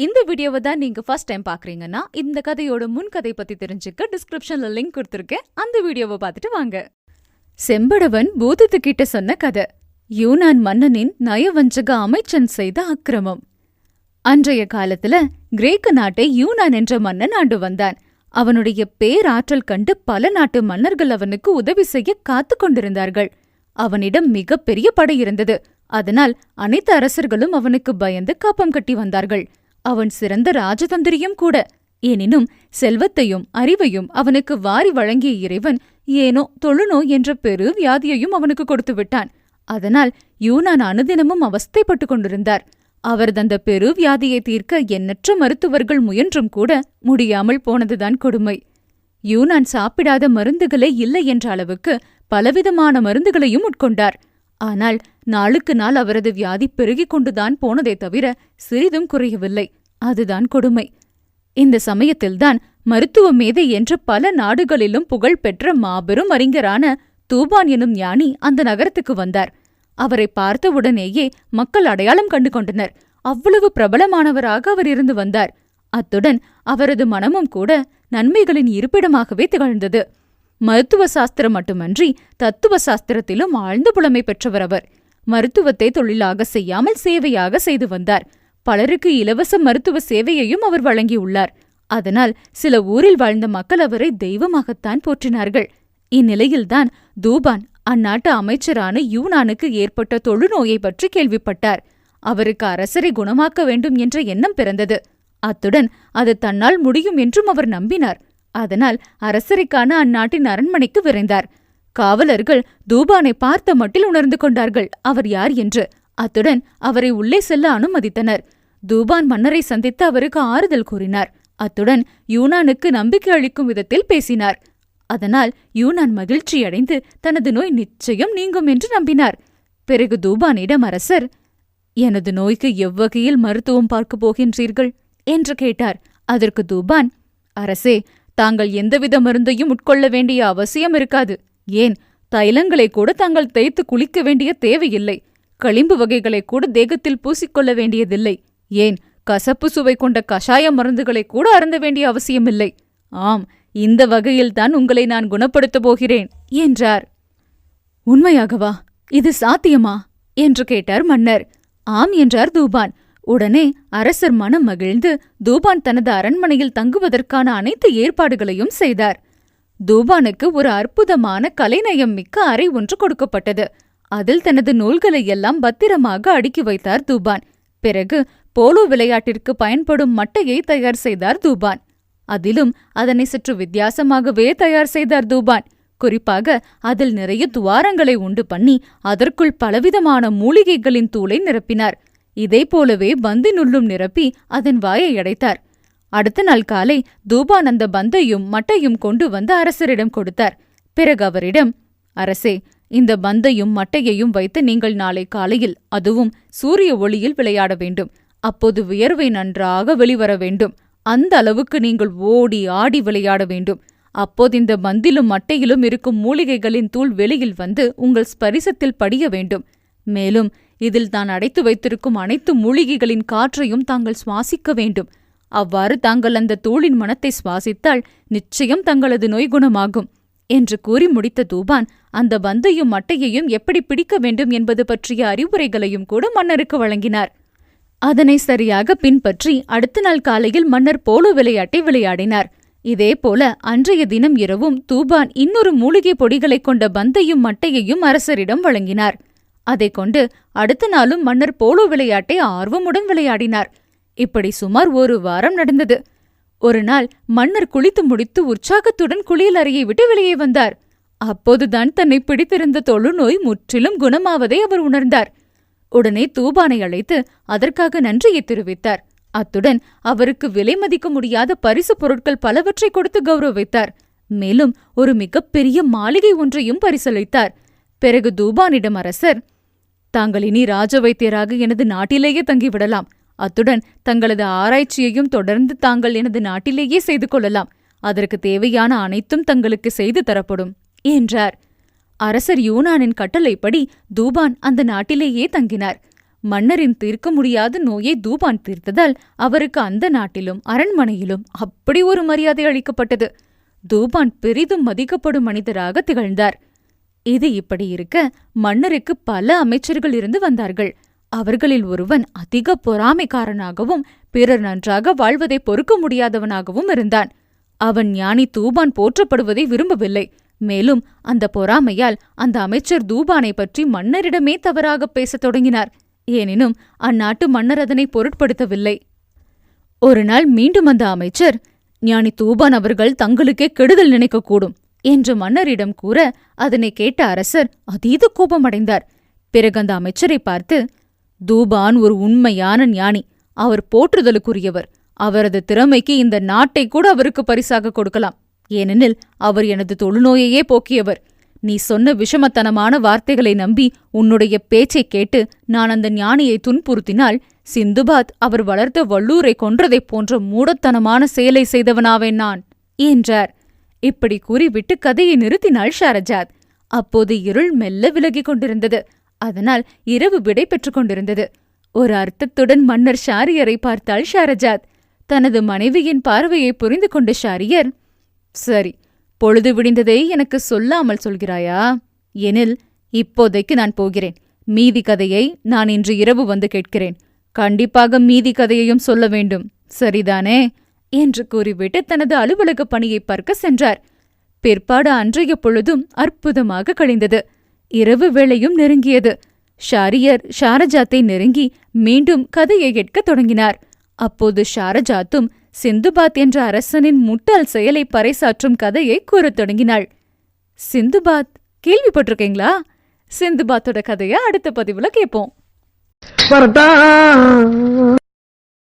இந்த வீடியோவை தான் நீங்க ஃபர்ஸ்ட் டைம் பாக்குறீங்கன்னா இந்த கதையோட முன் கதை பத்தி தெரிஞ்சுக்க டிஸ்கிரிப்ஷன்ல லிங்க் கொடுத்துருக்கேன். அந்த வீடியோவை பார்த்துட்டு வாங்க. செம்படவன் பூதத்துக்கிட்ட சொன்ன கதை. யூனான் மன்னனின் நயவஞ்சக அமைச்சன் செய்த அக்கிரமம். அன்றைய காலத்துல கிரேக்க நாட்டை யூனான் என்ற மன்னன் ஆண்டு வந்தான். அவனுடைய பேராற்றல் கண்டு பல நாட்டு மன்னர்கள் அவனுக்கு உதவி செய்ய காத்து கொண்டிருந்தார்கள். அவனிடம் மிகப் பெரிய படை இருந்தது. அதனால் அனைத்து அரசர்களும் அவனுக்கு பயந்து காப்பம் கட்டி வந்தார்கள். அவன் சிறந்த ராஜதந்திரியும் கூட. எனினும் செல்வத்தையும் அறிவையும் அவனுக்கு வாரி வழங்கிய இறைவன் ஏனோ தொழுநோய் என்ற பெரு வியாதியையும் அவனுக்கு கொடுத்து விட்டான். அதனால் யூனான் அனுதினமும் அவஸ்தைப்பட்டுக் கொண்டிருந்தார். அவர் தந்த பெரு வியாதியை தீர்க்க எண்ணற்ற மருத்துவர்கள் முயன்றும் கூட முடியாமல் போனதுதான் கொடுமை. யூனான் சாப்பிடாத மருந்துகளே இல்லை என்ற அளவுக்கு பலவிதமான மருந்துகளையும் உட்கொண்டார். ஆனால் நாளுக்கு நாள் அவரது வியாதி பெருகிக் கொண்டுதான் போனதே தவிர சிறிதும் குறையவில்லை. அதுதான் கொடுமை. இந்த சமயத்தில்தான் மருத்துவ மேதை என்ற பல நாடுகளிலும் புகழ் பெற்ற மாபெரும் அறிஞரான தூபான் எனும் ஞானி அந்த நகரத்துக்கு வந்தார். அவரை பார்த்தவுடனேயே மக்கள் அடையாளம் கண்டு கொண்டனர். அவ்வளவு பிரபலமானவராக அவர் இருந்து வந்தார். அத்துடன் அவரது மனமும் கூட நன்மைகளின் இருப்பிடமாகவே திகழ்ந்தது. மருத்துவ சாஸ்திரம் மட்டுமன்றி தத்துவ சாஸ்திரத்திலும் ஆழ்ந்த புலமை பெற்றவர் அவர். மருத்துவத்தை தொழிலாக செய்யாமல் சேவையாக செய்து வந்தார். பலருக்கு இலவச மருத்துவ சேவையையும் அவர் வழங்கியுள்ளார். அதனால் சில ஊரில் வாழ்ந்த மக்கள் அவரை தெய்வமாகத்தான் போற்றினார்கள். இந்நிலையில்தான் தூபான் அந்நாட்டு அமைச்சரான யூனானுக்கு ஏற்பட்ட தொழுநோயை பற்றி கேள்விப்பட்டார். அவருக்கு அரசரை குணமாக்க வேண்டும் என்ற எண்ணம் பிறந்தது. அத்துடன் அது தன்னால் முடியும் என்றும் அவர் நம்பினார். அதனால் அரசரைக்கான அந்நாட்டின் அரண்மனைக்கு விரைந்தார். காவலர்கள் தூபானை பார்த்த மட்டில் உணர்ந்து கொண்டார்கள். அவர் யார் என்று. அத்துடன் அவரை உள்ளே செல்ல அனுமதித்தனர். தூபான் மன்னரை சந்தித்து அவருக்கு ஆறுதல் கூறினார். அத்துடன் யூனானுக்கு நம்பிக்கை அளிக்கும் விதத்தில் பேசினார். அதனால் யூனான் மகிழ்ச்சியடைந்து தனது நோய் நிச்சயம் நீங்கும் என்று நம்பினார். பிறகு தூபானிடம் அரசர் எனது நோய்க்கு எவ்வகையில் மருத்துவம் பார்க்கப் போகின்றீர்கள்? என்று கேட்டார். அதற்கு தூபான் அரசே தாங்கள் எந்தவித மருந்தையும் உட்கொள்ள வேண்டிய அவசியம் இருக்காது. ஏன்? தைலங்களை கூட தாங்கள் தேய்த்து குளிக்க வேண்டிய தேவையில்லை. களிம்பு வகைகளை கூட தேகத்தில் பூசிக்கொள்ள வேண்டியதில்லை. ஏன்? கசப்பு சுவை கொண்ட கஷாய மருந்துகளை கூட அருந்த வேண்டிய அவசியமில்லை. ஆம் இந்த வகையில்தான் உங்களை நான் குணப்படுத்தப் போகிறேன் என்றார். உண்மையாகவா? இது சாத்தியமா? என்று கேட்டார் மன்னர். ஆம் என்றார் தூபான். உடனே அரசர் மனம் மகிழ்ந்து தூபான் தனது அரண்மனையில் தங்குவதற்கான அனைத்து ஏற்பாடுகளையும் செய்தார். தூபானுக்கு ஒரு அற்புதமான கலைநயம் மிக்க அறை ஒன்று கொடுக்கப்பட்டது. அதில் தனது நூல்களை எல்லாம் பத்திரமாக அடுக்கி வைத்தார் தூபான். பிறகு போலோ விளையாட்டிற்கு பயன்படும் மட்டையை தயார் செய்தார் தூபான். அதிலும் அதனை சற்று வித்தியாசமாகவே தயார் செய்தார் தூபான். குறிப்பாக அதில் நிறைய துவாரங்களை உண்டு பண்ணி அதற்குள் பலவிதமான மூலிகைகளின் தூளை நிரப்பினார். இதே போலவே பந்தினுள்ளும் நிரப்பி அதன் வாயை அடைத்தார். அடுத்த நாள் காலை தூபானந்த பந்தையும் மட்டையும் கொண்டு வந்து அரசரிடம் கொடுத்தார். பிறகு அவரிடம் அரசே இந்த பந்தையும் மட்டையையும் வைத்து நீங்கள் நாளை காலையில் அதுவும் சூரிய ஒளியில் விளையாட வேண்டும். அப்போது வியர்வை நன்றாக வெளிவர வேண்டும். அந்த அளவுக்கு நீங்கள் ஓடி ஆடி விளையாட வேண்டும். அப்போது இந்த பந்திலும் மட்டையிலும் இருக்கும் மூலிகைகளின் தூள் வெளியில் வந்து உங்கள் ஸ்பரிசத்தில் படிய வேண்டும். மேலும் இதில் தான் அடைத்து வைத்திருக்கும் அனைத்து மூலிகைகளின் காற்றையும் தாங்கள் சுவாசிக்க வேண்டும். அவ்வாறு தாங்கள் அந்த தூளின் மனத்தை சுவாசித்தால் நிச்சயம் தங்களது நோய் குணமாகும். என்று கூறி முடித்த தூபான் அந்த பந்தையும் மட்டையையும் எப்படி பிடிக்க வேண்டும் என்பது பற்றிய அறிவுரைகளையும் கூட மன்னருக்கு வழங்கினார். அதனை சரியாக பின்பற்றி அடுத்த நாள் காலையில் மன்னர் போலோ விளையாட்டை விளையாடினார். இதேபோல அன்றைய தினம் இரவும் தூபான் இன்னொரு மூலிகை பொடிகளைக் கொண்ட பந்தையும் மட்டையையும் அரசரிடம் வழங்கினார். அதைக் கொண்டு அடுத்த நாளும் மன்னர் போலோ விளையாட்டை ஆர்வமுடன் விளையாடினார். இப்படி சுமார் ஒரு வாரம் நடந்தது. ஒரு நாள் மன்னர் குளித்து முடித்து உற்சாகத்துடன் குளியல் அறையை விட்டு வெளியே வந்தார். அப்போதுதான் தன்னை பிடித்திருந்த தொழுநோய் முற்றிலும் குணமாவதை அவர் உணர்ந்தார். உடனே தூபானை அழைத்து அதற்காக நன்றியை தெரிவித்தார். அத்துடன் அவருக்கு விலை மதிக்க முடியாத பரிசு பொருட்கள் பலவற்றை கொடுத்து கௌரவித்தார். மேலும் ஒரு மிகப்பெரிய மாளிகை ஒன்றையும் பரிசளித்தார். பிறகு தூபானிடம் அரசர் தாங்கள் இனி ராஜ வைத்தியராக எனது நாட்டிலேயே தங்கிவிடலாம். அத்துடன் தங்களது ஆராய்ச்சியையும் தொடர்ந்து தாங்கள் எனது நாட்டிலேயே செய்து கொள்ளலாம். அதற்கு தேவையான அனைத்தும் தங்களுக்கு செய்து தரப்படும் என்றார். அரசர் யூனானின் கட்டளைப்படி தூபான் அந்த நாட்டிலேயே தங்கினார். மன்னரின் தீர்க்க முடியாத நோயை தூபான் தீர்த்ததால் அவருக்கு அந்த நாட்டிலும் அரண்மனையிலும் அப்படி ஒரு மரியாதை அளிக்கப்பட்டது. தூபான் பெரிதும் மதிக்கப்படும் மனிதராக திகழ்ந்தார். இது இப்படி இருக்க மன்னருக்கு பல அமைச்சர்கள் இருந்து வந்தார்கள். அவர்களில் ஒருவன் அதிக பொறாமைக்காரனாகவும் பிறர் நன்றாக வாழ்வதை பொறுக்க முடியாதவனாகவும் இருந்தான். அவன் ஞானி தூபான் போற்றப்படுவதை விரும்பவில்லை. மேலும் அந்த பொறாமையால் அந்த அமைச்சர் தூபானை பற்றி மன்னரிடமே தவறாகப் பேசத் தொடங்கினார். எனினும் அந்நாட்டு மன்னர் அதனை பொருட்படுத்தவில்லை. ஒரு நாள் மீண்டும் அந்த அமைச்சர் ஞானி தூபான் அவர்கள் தங்களுக்கே கெடுதல் நினைக்கக்கூடும். என்று மன்னரிடம் கூற அதனை கேட்ட அரசர் அதீத கோபமடைந்தார். பிறகு அந்த அமைச்சரை பார்த்து தூபான் ஒரு உண்மையான ஞானி. அவர் போற்றுதலுக்குரியவர். அவரது திறமைக்கு இந்த நாட்டை கூட அவருக்கு பரிசாக கொடுக்கலாம். ஏனெனில் அவர் எனது தொழுநோயையே போக்கியவர். நீ சொன்ன விஷமத்தனமான வார்த்தைகளை நம்பி உன்னுடைய பேச்சைக் கேட்டு நான் அந்த ஞானியை துன்புறுத்தினால் சிந்துபாத் அவர் வளர்த்த வள்ளூரை கொன்றதைப் போன்ற மூடத்தனமான செயலை செய்தவனாவேன் நான் என்றார். இப்படி கூறிவிட்டு கதையை நிறுத்தினாள் ஷாரஜாத். அப்போது இருள் மெல்ல விலகிக் கொண்டிருந்தது. அதனால் இரவு விடை பெற்றுக் கொண்டிருந்தது. ஒரு அர்த்தத்துடன் மன்னர் ஷாரியரை பார்த்தாள் ஷாரஜாத். தனது மனைவியின் பார்வையை புரிந்து கொண்ட ஷாரியர் சரி பொழுது விடிந்ததை எனக்கு சொல்லாமல் சொல்கிறாயா? எனில் இப்போதைக்கு நான் போகிறேன். மீதி கதையை நான் இன்று இரவு வந்து கேட்கிறேன். கண்டிப்பாக மீதி கதையையும் சொல்ல வேண்டும். சரிதானே? என்று கூறிவிட்டு தனது அலுவலக பணியை பார்க்க சென்றார். பிற்பாடு அன்றைய பொழுதும் அற்புதமாக கழிந்தது. இரவு வேளையும் நெருங்கியது. ஷாரியர் ஷாரஜாத்தை நெருங்கி மீண்டும் கதையை கேட்கத் தொடங்கினார். அப்போது ஷாரஜாத்தும் சிந்துபாத் என்ற அரசனின் முட்டாள் செயலை பறைசாற்றும் கதையை கூறத் தொடங்கினாள். சிந்துபாத் கேள்விப்பட்டிருக்கீங்களா? சிந்துபாத்தோட கதைய அடுத்த பதிவுல கேட்போம்.